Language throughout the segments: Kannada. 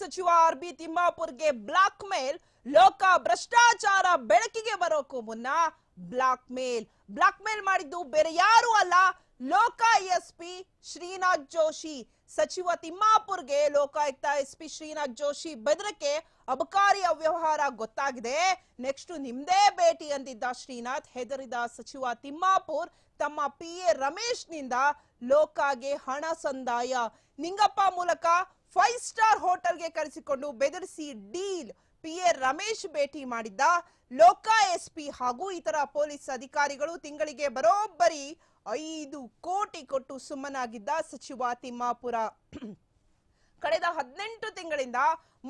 ಸಚಿವ ಆರ್ ಬಿ ತಿಮ್ಮಾಪುರ್ಗೆ ಬ್ಲಾಕ್ ಮೇಲ್ ಲೋಕ ಭ್ರಷ್ಟಾಚಾರ ಬೆಳಕಿಗೆ ಬರೋಕ್ಕೂ ಮುನ್ನ ಬ್ಲಾಕ್ ಮೇಲ್. ಬ್ಲಾಕ್ ಮೇಲ್ ಮಾಡಿದ್ದು ಬೇರೆ ಯಾರು ಅಲ್ಲ, ಲೋಕ ಎಸ್ ಪಿ ಶ್ರೀನಾಥ್ ಜೋಶಿ. ಸಚಿವ ತಿಮ್ಮಾಪುರ್ಗೆ ಲೋಕಾಯುಕ್ತ ಎಸ್ ಪಿ ಶ್ರೀನಾಥ್ ಜೋಶಿ ಬೆದರಿಕೆ ಅಬಕಾರಿ ಅವ್ಯವಹಾರ ಗೊತ್ತಾಗಿದೆ. ನೆಕ್ಸ್ಟ್ ನಿಮ್ದೇ ಭೇಟಿ ಅಂದಿದ್ದ ಶ್ರೀನಾಥ್, ಹೆದರಿದ ಸಚಿವ ತಿಮ್ಮಾಪುರ್ ತಮ್ಮ ಪಿ ಎ ರಮೇಶ್ನಿಂದ ಲೋಕಾಗೆ ಹಣ ಸಂದಾಯ. ನಿಂಗಪ್ಪ ಮೂಲಕ ಫೈವ್ ಸ್ಟಾರ್ ಹೋಟೆಲ್ಗೆ ಕರೆಸಿಕೊಂಡು ಬೆದರಿಸಿ ಡೀಲ್. ಪಿಎ ರಮೇಶ್ ಭೇಟಿ ಮಾಡಿದ್ದ ಲೋಕಾ ಎಸ್ಪಿ ಹಾಗೂ ಇತರ ಪೊಲೀಸ್ ಅಧಿಕಾರಿಗಳು ತಿಂಗಳಿಗೆ ಬರೋಬ್ಬರಿ ಐದು ಕೋಟಿ ಕೊಟ್ಟು ಸುಮ್ಮನಾಗಿದ್ದ ಸಚಿವ ತಿಮ್ಮಾಪುರ. ಕಳೆದ ಹದಿನೆಂಟು ತಿಂಗಳಿಂದ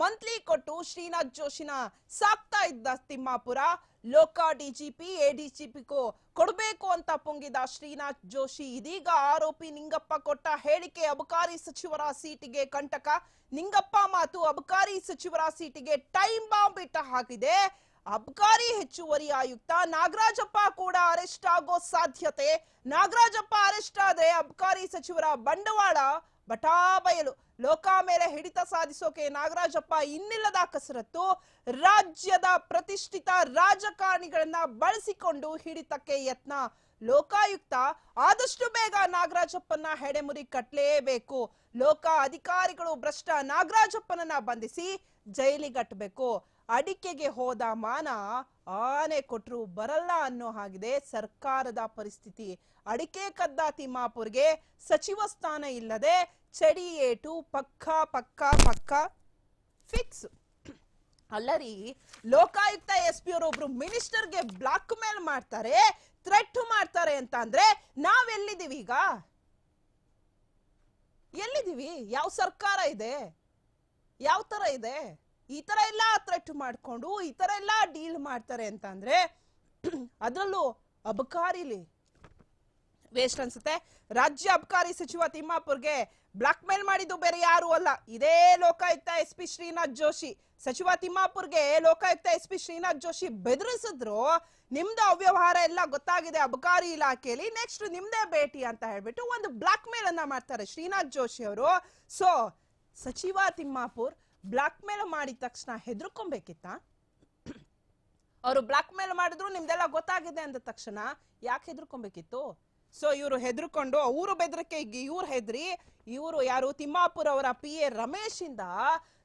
ಮಂತ್ಲಿ ಕೊಟ್ಟು ಶ್ರೀನಾಥ್ ಜೋಶಿನ ಸಾಕ್ತಾ ಇದ್ದ ತಿಮ್ಮಾಪುರ, ಲೋಕ ಡಿಜಿಪಿ, ಎಡಿಜಿಪಿಗೂ ಕೊಡಬೇಕು ಅಂತ ಪೊಂಗಿದ ಶ್ರೀನಾಥ್ ಜೋಶಿ ಇದೀಗ ಆರೋಪಿ ನಿಂಗಪ್ಪ ಕೊಟ್ಟ ಹೇಳಿಕೆ ಅಬಕಾರಿ ಸಚಿವರ ಸೀಟಿಗೆ ಕಂಟಕ. ನಿಂಗಪ್ಪ ಮಾತು ಅಬಕಾರಿ ಸಚಿವರ ಸೀಟಿಗೆ ಟೈಮ್ ಬಾಂಬ್ ಇಟ್ಟ ಹಾಕಿದೆ ಅಬ್ಕಾರಿ ಹೆಚ್ಚುವರಿ ಆಯುಕ್ತ ನಾಗರಾಜಪ್ಪ ಕೂಡ ಅರೆಸ್ಟ್ ಆಗೋ ಸಾಧ್ಯತೆ. ನಾಗರಾಜಪ್ಪ ಅರೆಸ್ಟ್ ಆದ್ರೆ ಅಬ್ಕಾರಿ ಸಚಿವರ ಬಂಡವಾಳ ಬಟಾಬಯಲು, ಲೋಕ ಮೇಲೆ ಹಿಡಿತ ಸಾಧಿಸೋಕೆ ನಾಗರಾಜಪ್ಪ ಇನ್ನಿಲ್ಲದ ಕಸರತ್ತು, ರಾಜ್ಯದ ಪ್ರತಿಷ್ಠಿತ ರಾಜಕಾರಣಿಗಳನ್ನ ಬಳಸಿಕೊಂಡು ಹಿಡಿತಕ್ಕೆ ಯತ್ನ. ಲೋಕಾಯುಕ್ತ ಆದಷ್ಟು ಬೇಗ ನಾಗರಾಜಪ್ಪನ ಹೆಡೆಮುರಿ ಕಟ್ಟಲೇಬೇಕು ಲೋಕ ಅಧಿಕಾರಿಗಳು ಭ್ರಷ್ಟ ನಾಗರಾಜಪ್ಪನನ್ನ ಬಂಧಿಸಿ ಜೈಲಿಗಟ್ಟಬೇಕು ಅಡಿಕೆಗೆ ಹೋದ ಮಾನ ಆನೆ ಕೊಟ್ರು ಬರಲ್ಲ ಅನ್ನೋ ಹಾಗಿದೆ ಸರ್ಕಾರದ ಪರಿಸ್ಥಿತಿ. ಅಡಿಕೆ ಕದ್ದ ತಿಮ್ಮಾಪುರ್ಗೆ ಸಚಿವ ಸ್ಥಾನ ಇಲ್ಲದೆ ಚಡಿ ಏಟು ಪಕ್ಕ ಪಕ್ಕ ಪಕ್ಕ ಫಿಕ್ಸ್. ಅಲ್ಲರಿ, ಲೋಕಾಯುಕ್ತ ಎಸ್ ಪಿ ಒಬ್ರು ಮಿನಿಸ್ಟರ್ಗೆ ಬ್ಲಾಕ್ ಮೇಲ್ ಮಾಡ್ತಾರೆ. ಥ್ರೆಟ್ ಮಾಡ್ತಾರೆ ಅಂತ ಅಂದ್ರೆ ನಾವೆಲ್ಲಿದ್ದೀವಿ ಈಗ? ಎಲ್ಲಿದ್ದೀವಿ? ಯಾವ ಸರ್ಕಾರ ಇದೆ? ಯಾವ ತರ ಇದೆ? ಈ ತರ ಎಲ್ಲ ಥ್ರೆಟ್ ಮಾಡ್ಕೊಂಡು ಈ ತರ ಎಲ್ಲ ಡೀಲ್ ಮಾಡ್ತಾರೆ ಅಂತ ಅಂದ್ರೆ ಅದರಲ್ಲೂ ಅಬಕಾರಿಲಿ ವೇಸ್ಟ್ ಅನ್ಸುತ್ತೆ. ರಾಜ್ಯ ಅಬಕಾರಿ ಸಚಿವ ತಿಮ್ಮಾಪುರ್ಗೆ ಬ್ಲಾಕ್ ಮೇಲ್ ಮಾಡಿದ್ದು ಬೇರೆ ಯಾರು ಅಲ್ಲ. ಇದೇ ಲೋಕಾಯುಕ್ತ ಎಸ್ ಪಿ ಶ್ರೀನಾಥ್ ಜೋಶಿ. ಸಚಿವ ತಿಮ್ಮಾಪುರ್ಗೆ ಲೋಕಾಯುಕ್ತ ಎಸ್ ಪಿ ಶ್ರೀನಾಥ್ ಜೋಶಿ ಬೆದರಿಸಿದ್ರು. ನಿಮ್ದು ಅವ್ಯವಹಾರ ಎಲ್ಲ ಗೊತ್ತಾಗಿದೆ ಅಬಕಾರಿ ಇಲಾಖೆಯಲ್ಲಿ. ನೆಕ್ಸ್ಟ್ ನಿಮ್ದೇ ಭೇಟಿ ಅಂತ ಹೇಳ್ಬಿಟ್ಟು ಒಂದು ಬ್ಲಾಕ್ ಮೇಲ್ ಅನ್ನ ಮಾಡ್ತಾರೆ ಶ್ರೀನಾಥ್ ಜೋಶಿ ಅವರು. ಸೊ ಸಚಿವ ತಿಮ್ಮಾಪುರ್ ಬ್ಲಾಕ್ ಮೇಲ್ ಮಾಡಿದ ತಕ್ಷಣ ಹೆದರ್ಕೊಬೇಕಿತ್ತ? ಅವರು ಬ್ಲಾಕ್ ಮೇಲ್ ಮಾಡಿದ್ರು, ನಿಮ್ದೆಲ್ಲ ಗೊತ್ತಾಗಿದೆ ಅಂದ ತಕ್ಷಣ ಯಾಕೆ ಹೆದರ್ಕೊಬೇಕಿತ್ತು? ಸೊ ಇವರು ಹೆದರ್ಕೊಂಡು, ಅವರು ಬೆದರಿಕೆ ಇವ್ರು ಹೆದ್ರಿ, ಇವರು ಯಾರು ತಿಮ್ಮಾಪುರ್ ಅವರ ಪಿ ಎ ರಮೇಶ್ ಇಂದ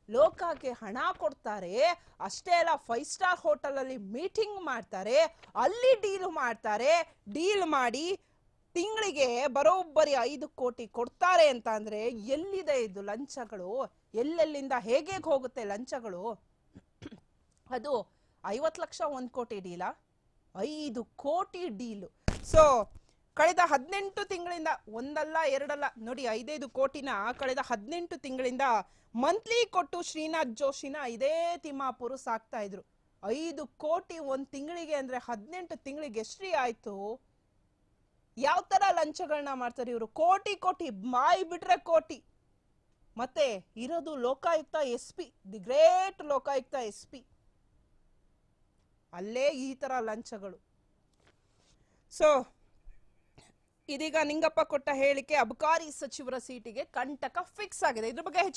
ಲೋಕಕ್ಕೆ ಹಣ ಕೊಡ್ತಾರೆ. ಅಷ್ಟೇ ಅಲ್ಲ ಫೈವ್ ಸ್ಟಾರ್ ಹೋಟೆಲ್ ಅಲ್ಲಿ ಮೀಟಿಂಗ್ ಮಾಡ್ತಾರೆ. ಅಲ್ಲಿ ಡೀಲ್ ಮಾಡ್ತಾರೆ. ಡೀಲ್ ಮಾಡಿ ತಿಂಗಳಿಗೆ ಬರೋಬ್ಬರಿ ಐದು ಕೋಟಿ ಕೊಡ್ತಾರೆ ಅಂತ ಅಂದ್ರೆ ಎಲ್ಲಿದೆ ಇದು ಲಂಚಗಳು? ಎಲ್ಲೆಲ್ಲಿಂದ ಹೇಗೆ ಹೋಗುತ್ತೆ ಲಂಚಗಳು? ಅದು ಐವತ್ತು ಲಕ್ಷ ಒಂದು ಕೋಟಿ ಡೀಲಾ? ಐದು ಕೋಟಿ ಡೀಲು. ಸೊ ಕಳೆದ ಹದಿನೆಂಟು ತಿಂಗಳಿಂದ, ಒಂದಲ್ಲ, ಎರಡಲ್ಲ, ನೋಡಿ ಐದೈದು ಕೋಟಿನ ಕಳೆದ ಹದಿನೆಂಟು ತಿಂಗಳಿಂದ ಮಂತ್ಲಿ ಕೊಟ್ಟು ಶ್ರೀನಾಥ್ ಜೋಶಿನ ಇದೇ ತಿಮ್ಮಾಪುರು ಸಾಕ್ತಾ ಇದ್ರು. ಐದು ಕೋಟಿ ಒಂದ್ ತಿಂಗಳಿಗೆ ಅಂದ್ರೆ ಹದಿನೆಂಟು ತಿಂಗಳಿಗೆ ಎಷ್ಟ್ರಿ ಆಯ್ತು? ಯಾವ ತರ ಲಂಚಗಳನ್ನ ಮಾಡ್ತಾರೆ ಇವರು? ಕೋಟಿ ಕೋಟಿ, ಮಾಯಿ ಬಿಟ್ರೆ ಕೋಟಿ. ಮತ್ತೆ ಇರೋದು Lokayukta S P, the great Lokayukta S P. ಅಲ್ಲೇ ಈ ತರ ಲಂಚಗಳು. ಸೊ ಇದೀಗ ನಿಂಗಪ್ಪ ಕೊಟ್ಟ ಹೇಳಿಕೆ ಅಬಕಾರಿ ಸಚಿವರ ಸೀಟಿಗೆ ಕಂಟಕ ಫಿಕ್ಸ್ ಆಗಿದೆ. ಇದ್ರ ಬಗ್ಗೆ ಹೆಚ್ಚಿನ